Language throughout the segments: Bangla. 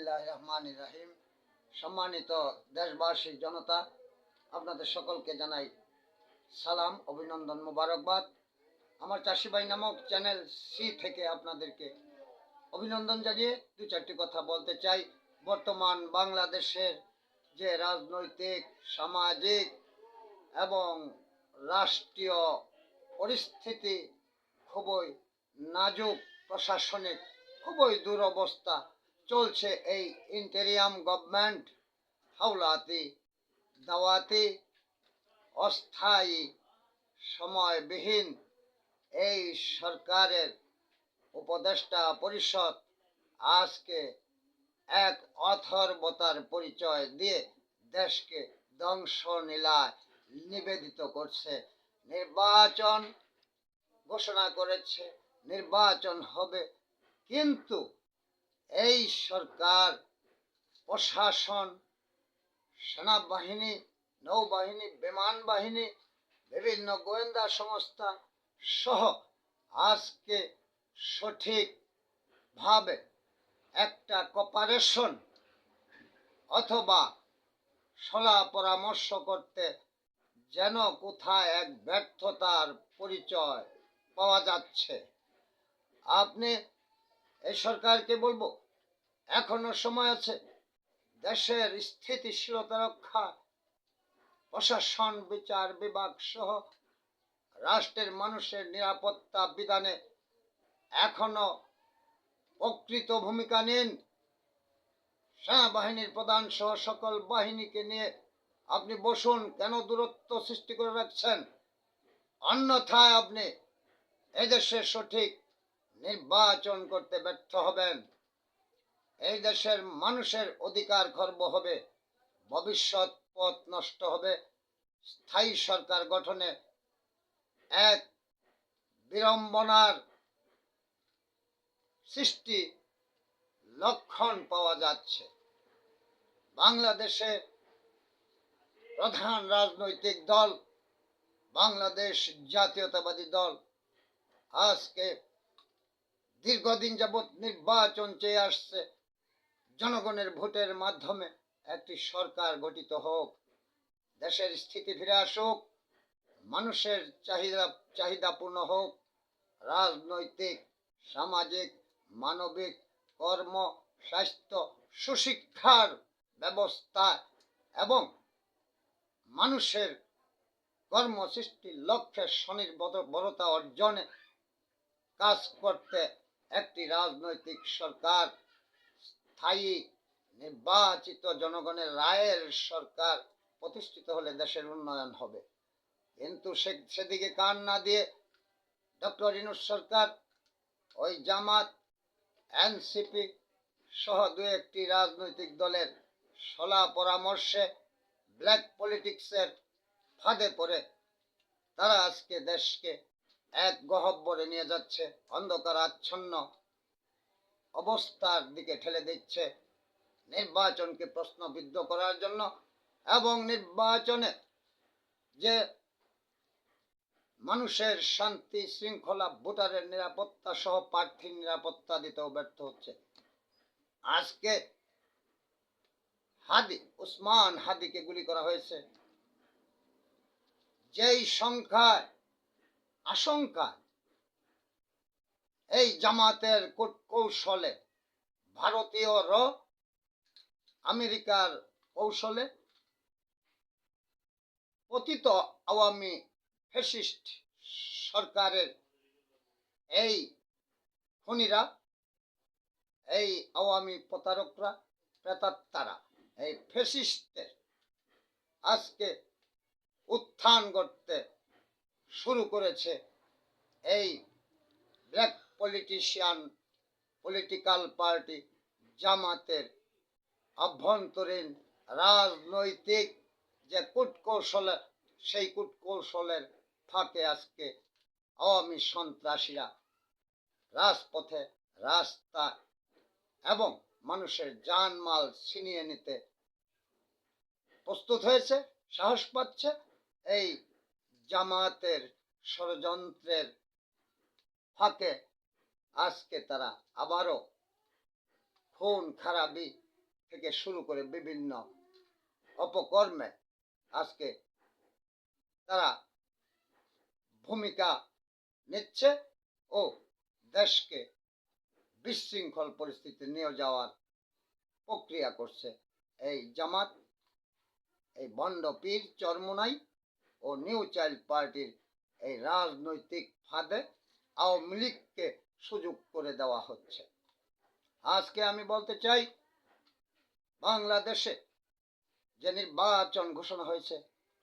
রহমানির সম্মানিত দেশবাসী, জনতা, আপনাদের সকলকে জানাই সালাম, অভিনন্দন মোবারকবাদ। আমার চাষিবাই নামক চ্যানেল সি থেকে আপনাদেরকে অভিনন্দন জানিয়ে দু চারটি কথা বলতে চাই। বর্তমান বাংলাদেশের যে রাজনৈতিক, সামাজিক এবং রাষ্ট্রীয় পরিস্থিতি খুবই নাজুক, প্রশাসনিক খুবই দুরবস্থা। চলছে এই ইন্টেরিয়াম গভর্নমেন্ট হাওলাতি, দাওয়াতি অস্থায়ী সময়বিহীন এই সরকারের উপদেষ্টা পরিষদ আজকে এক অথর্বতার পরিচয় দিয়ে দেশকে ধ্বংস নীলায় নিবেদিত করছে। নির্বাচন ঘোষণা করেছে, নির্বাচন হবে। কিন্তু এই সরকার, প্রশাসন, সেনাবাহিনী, নৌবাহিনী বিমান বাহিনী বিভিন্ন গোয়েন্দা সংস্থা সহ আজকে সঠিকভাবে একটা কপারেশন অথবা সলা পরামর্শ করতে যেন কোথায় এক ব্যর্থতার পরিচয় পাওয়া যাচ্ছে। আপনি এই সরকারকে বলব, এখনও সময় আছে দেশের স্থিতিশীলতা রক্ষা, প্রশাসন, বিচার বিভাগ সহ রাষ্ট্রের মানুষের নিরাপত্তা বিধানে এখনও প্রকৃত ভূমিকা নিন। সেনাবাহিনীর প্রধান সহ সকল বাহিনীকে নিয়ে আপনি বসুন, কেন দূরত্ব সৃষ্টি করে রাখছেন? অন্যথায় আপনি এদেশের সঠিক নির্বাচন করতে ব্যর্থ হবেন। এই দেশের মানুষের অধিকার খর্ব হবে, ভবিষ্যৎ পথ নষ্ট হবে। স্থায়ী সরকার গঠনে এক বিড়ম্বনার সৃষ্টি লক্ষণ পাওয়া যাচ্ছে। বাংলাদেশে প্রধান রাজনৈতিক দল, বাংলাদেশ জাতীয়তাবাদী দল। আজকে দীর্ঘদিন যাবৎ নির্বাচন চেয়ে আসছে। জনগণের ভোটের মাধ্যমে একটি সরকার গঠিত হোক, দেশের স্থিতি ফিরে আসুক, মানুষের চাহিদা চাহিদা পূর্ণ হোক, রাজনৈতিক, সামাজিক, মানবিক, কর্ম, স্বাস্থ্য, সুশিক্ষার ব্যবস্থা এবং মানুষের কর্মসৃষ্টির লক্ষ্যে স্বনির্ভরতা অর্জনে কাজ করতে একটি রাজনৈতিক সরকার, স্থায়ী নির্বাচিত জনগণের রায়ের সরকার প্রতিষ্ঠিত হলে দেশের উন্নয়ন হবে। কিন্তু সে, সেদিকে কান না দিয়ে ডক্টর ইনুস সরকার, ওই জামাত, এনসিপি সহ দু একটি রাজনৈতিক দলের সলা পরামর্শে ব্ল্যাক পলিটিক্সের ফাঁদে পড়ে তারা আজকে দেশকে এক গহব্বরে নিয়ে যাচ্ছে, অন্ধকার আচ্ছন্ন অবস্থার দিকে ঠেলে দিচ্ছে। নির্বাচনকে প্রশ্নবিদ্ধ করার জন্য এবং নির্বাচনে যে মানুষের শান্তি শৃঙ্খলা, ভোটারের নিরাপত্তা সহ প্রার্থীর নিরাপত্তা দিতেও ব্যর্থ হচ্ছে। আজকে হাদি, উসমান হাদিকে গুলি করা হয়েছে। যেই সংখ্যায় আশঙ্কা। এই জামাতের কৌশলে ভারতীয়র আমেরিকার কৌশলে পতিত আওয়ামী ফ্যাসিস্ট সরকারের এই খুনিরা, এই আওয়ামী প্রতারকরা, প্রেতাত্মারা, এই ফ্যাসিস্টের আজকে উত্থান করতে শুরু করেছে। এই ব্ল্যাক পলিটিশিয়ান পলিটিক্যাল পার্টি জামাতের আভ্যন্তরীণ রাজনৈতিক যে কূটকৌশল, সেই কূটকৌশলের ফাঁকে আজকে আওয়ামী সন্ত্রাসীরা রাজপথে রাস্তা এবং মানুষের জানমাল ছিনিয়ে নিতে প্রস্তুত হয়েছে, সাহস পাচ্ছে। এই জামাতের ষড়যন্ত্রের ফাঁকে আজকে তারা আবারও খুন খারাপি থেকে শুরু করে বিভিন্ন অপকর্মে আজকে তারা ভূমিকা নিচ্ছে ও দেশকে বিশৃঙ্খল পরিস্থিতি নিয়ে যাওয়ার প্রক্রিয়া করছে। এই জামাত, এই বন্ড পীর, চরমোনাই ও নিউ চাইল্ড পার্টির এই রাজনৈতিক ফাঁদে আওয়ামী লীগকে সুযোগ করে দেওয়া হচ্ছে। আজকে আমি বলতে চাই, বাংলাদেশে যে নির্বাচন ঘোষণা হয়েছে,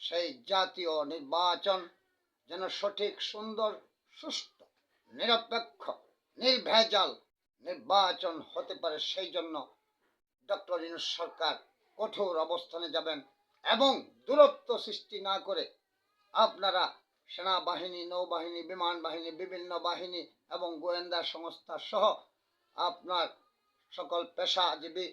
সেই জাতীয় নির্বাচন যেন সঠিক, সুন্দর, সুষ্ঠু, নিরপেক্ষ, নির্ভেজাল নির্বাচন হতে পারে, সেই জন্য ডক্টর ইনুস সরকার কঠোর অবস্থানে যাবেন এবং দূরত্ব সৃষ্টি না করে আপনারা সেনাবাহিনী, নৌবাহিনী বিমান বাহিনী বিভিন্ন বাহিনী এবং গোয়েন্দা সংস্থা সহ আপনার সকল পেশাজীবী,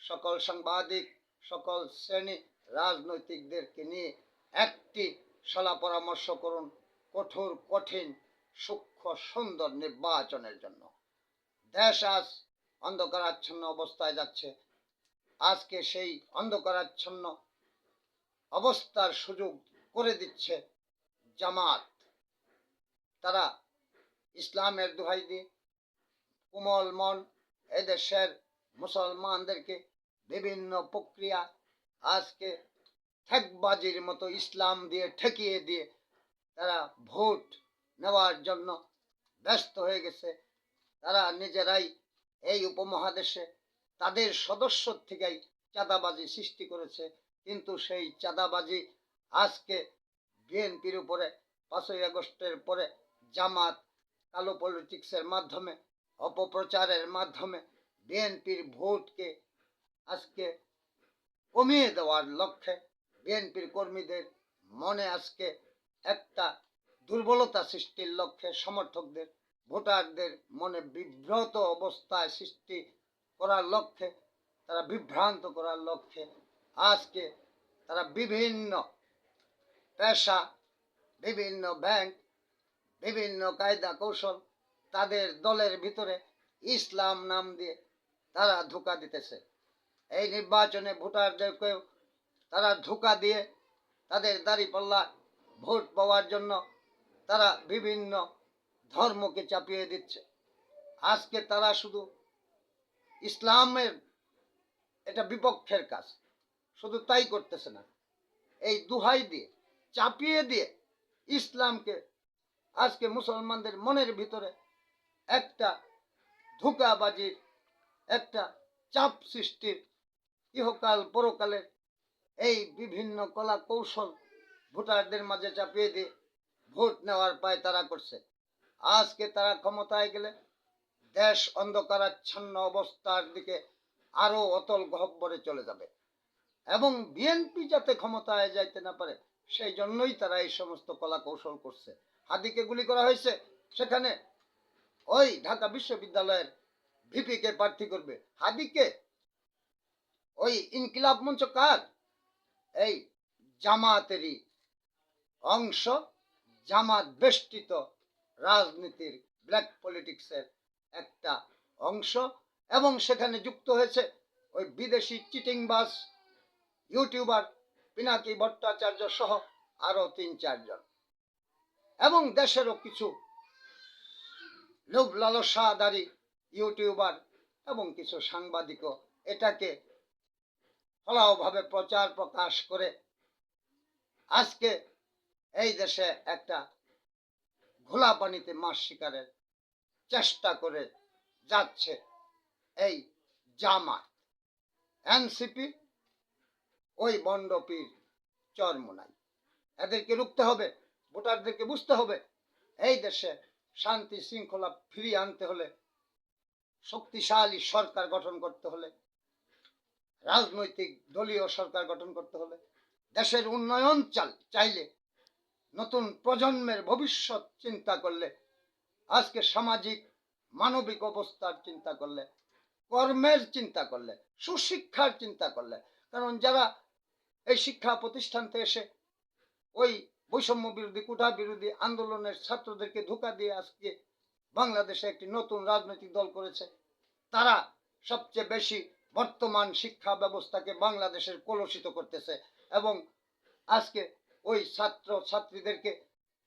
সকল সাংবাদিক, সকল শ্রেণি রাজনৈতিকদেরকে নিয়ে একটি সলা পরামর্শ করুন কঠোর, কঠিন, সূক্ষ্ম, সুন্দর নির্বাচনের জন্য। দেশ আজ অন্ধকারাচ্ছন্ন অবস্থায় যাচ্ছে। আজকে সেই অন্ধকারাচ্ছন্ন অবস্থার সুযোগ করে দিচ্ছে জামাত। তারা ইসলামের দোহাই দিয়ে কোমল মন এদেশের মুসলমানদেরকে বিভিন্ন প্রক্রিয়া আজকে ঠেকবাজির মতো ইসলাম দিয়ে ঠেকিয়ে দিয়ে তারা ভোট নেওয়ার জন্য ব্যস্ত হয়ে গেছে। তারা নিজেরাই এই উপমহাদেশে তাদের সদস্য থেকেই চাঁদাবাজি সৃষ্টি করেছে। কিন্তু সেই চাঁদাবাজি আজকে বিএনপির উপরে পাঁচই আগস্টের পরে জামাত, কালো পলিটিক্সের মাধ্যমে, অপপ্রচারের মাধ্যমে বিএনপির ভোটকে আজকে কমিয়ে দেওয়ার লক্ষ্যে বিএনপির কর্মীদের মনে আজকে একটা দুর্বলতা সৃষ্টির লক্ষ্যে সমর্থকদের, ভোটারদের মনে বিভ্রত অবস্থায় সৃষ্টি করার লক্ষ্যে, তারা বিভ্রান্ত করার লক্ষ্যে আজকে তারা বিভিন্ন পেশা, বিভিন্ন ব্যাংক, বিভিন্ন কায়দা কৌশল তাদের দলের ভিতরে ইসলাম নাম দিয়ে তারা ধোকা দিতেছে। এই নির্বাচনে ভোটারদেরকেও তারা ধোকা দিয়ে তাদের দাঁড়িপাল্লা ভোট পাওয়ার জন্য তারা বিভিন্ন ধর্মকে চাপিয়ে দিচ্ছে। আজকে তারা শুধু ইসলামের এটা বিপক্ষের কাজ, শুধু তাই করতেছে না। এই দুহাই দিয়ে চাপিয়ে দিয়ে ইসলামকে আজকে মুসলমানদের মনের ভিতরে একটা ধোকাবাজির, একটা চাপ সৃষ্টির ইহকাল পরকালের এই বিভিন্ন কলা কৌশল ভোটারদের মাঝে চাপিয়ে দিয়ে ভোট নেওয়ার পায় তারা করছে। আজকে তারা ক্ষমতায় গেলে দেশ অন্ধকারাচ্ছন্ন অবস্থার দিকে আরও অতল গহব্বরে চলে যাবে। এবং বিএনপি যাতে ক্ষমতায় যাইতে না পারে সেই জন্যই তারা এই সমস্ত কলা কৌশল করছে। হাদিকে গুলি করা হয়েছে, সেখানে ওই ঢাকা বিশ্ববিদ্যালয়ের ভিপিকে প্রার্থী করবে। হাদিকে ওই ইনকিলাব মঞ্চ কার? এই জামাতেরই অংশ, জামাত বেষ্টিত রাজনীতির ব্ল্যাক পলিটিক্সের একটা অংশ এবং সেখানে যুক্ত হয়েছে ওই বিদেশি চিটিংবাজ, ইউটিউবার পিনাকি ভট্টাচার্য সহ আরও তিন চারজন। এবং দেশেরও কিছু লোভ লালসাদারি ইউটিউবার এবং কিছু সাংবাদিকও এটাকে ফলাওভাবে প্রচার প্রকাশ করে আজকে এই দেশে একটা ঘোলা পানিতে মাছ শিকারের চেষ্টা করে যাচ্ছে এই জামাত। এনসিপি ওই বন্ডপীর চরমোনাই। এদেরকে রুখতে হবে, ভোটারদেরকে বুঝতে হবে। এই দেশে শান্তি শৃঙ্খলা ফিরিয়ে আনতে হলে, শক্তিশালী সরকার গঠন করতে হলে, রাজনৈতিক দলীয় সরকার গঠন করতে হলে, দেশের উন্নয়ন চাল চাইলে, নতুন প্রজন্মের ভবিষ্যৎ চিন্তা করলে, আজকে সামাজিক, মানবিক অবস্থার চিন্তা করলে, কর্মের চিন্তা করলে, সুশিক্ষার চিন্তা করলে, কারণ যারা এই শিক্ষা প্রতিষ্ঠানতে এসে ওই বৈষম্য বিরোধী কুঠা বিরোধী আন্দোলনের ছাত্রদেরকে ধোকা দিয়ে আজকে বাংলাদেশে একটি নতুন রাজনৈতিক দল করেছে। তারা সবচেয়ে বেশি বর্তমান শিক্ষা ব্যবস্থাকে বাংলাদেশের কলুষিত করতেছে এবং আজকে ওই ছাত্র ছাত্রীদেরকে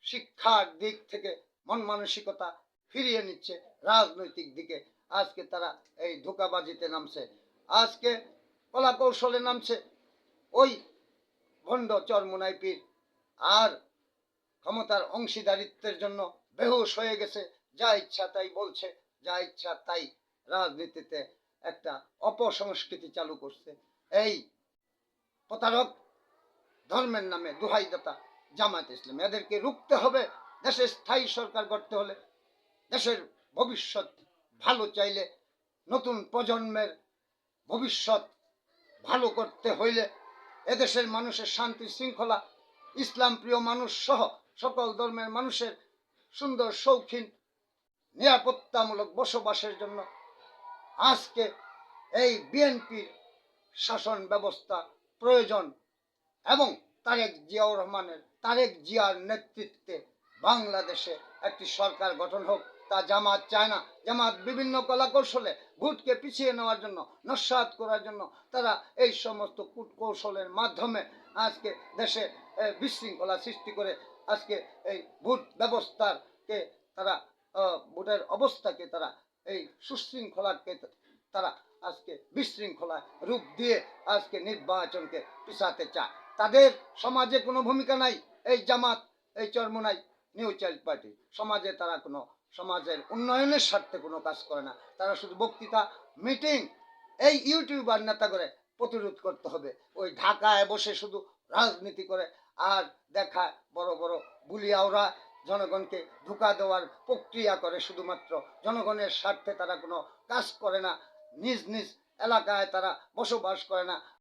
শিক্ষার দিক থেকে মন মানসিকতা ফিরিয়ে নিচ্ছে রাজনৈতিক দিকে। আজকে তারা এই ধোকাবাজিতে নামছে। আজকে কলা কৌশলে নামছে। ওই ভণ্ড চরমুনাই পীর আর ক্ষমতার অংশীদারিত্বের জন্য বেহুশ হয়ে গেছে। যা ইচ্ছা তাই বলছে, যা ইচ্ছা তাই রাজনীতিতে একটা অপসংস্কৃতি চালু করছে। এই প্রতারক ধর্মের নামে দুহাইদাতা জামাত ইসলাম। এদেরকে রুখতে হবে, দেশের স্থায়ী সরকার করতে হলে। দেশের ভবিষ্যৎ ভালো চাইলে, নতুন প্রজন্মের ভবিষ্যৎ ভালো করতে হইলে এদেশের মানুষের শান্তি শৃঙ্খলা, ইসলাম প্রিয় মানুষ সহ সকল ধর্মের মানুষের সুন্দর শৌখিন, নিরাপত্তামূলক বসবাসের জন্য আজকে এই বিএনপির শাসন ব্যবস্থা প্রয়োজন এবং তারেক জিয়াউর রহমানের, তারেক জিয়ার নেতৃত্বে বাংলাদেশে একটি সরকার গঠন হোক। তা জামাত চায় না। জামাত বিভিন্ন কলা কৌশলে ভোটকে পিছিয়ে নেওয়ার জন্য, নস্বাত করার জন্য তারা এই সমস্ত কূটকৌশলের মাধ্যমে আজকে দেশে বিশৃঙ্খলা সৃষ্টি করে আজকে এই ভোট ব্যবস্থাকে তারা ভোটের অবস্থাকে তারা এই সুশৃঙ্খলাকে তারা আজকে বিশৃঙ্খলা রূপ দিয়ে আজকে নির্বাচনকে পিছাতে চায়। তাদের সমাজে কোনো ভূমিকা নাই। এই জামাত, এই চরমোনাই নিউ চাইল্ড পার্টি সমাজে তারা কোনো, সমাজের উন্নয়নের স্বার্থে কোনো কাজ করে না। তারা শুধু বক্তৃতা মিটিং এই ইউটিউবার নেতা করে প্রতিরোধ করতে হবে। ওই ঢাকায় বসে শুধু রাজনীতি করে, আর দেখায় বড় বড় বুলিয়াওরা জনগণকে ধোকা দেওয়ার প্রক্রিয়া করে, শুধুমাত্র জনগণের স্বার্থে তারা কোনো কাজ করে না। নিজ নিজ এলাকায় তারা বসবাস করে না।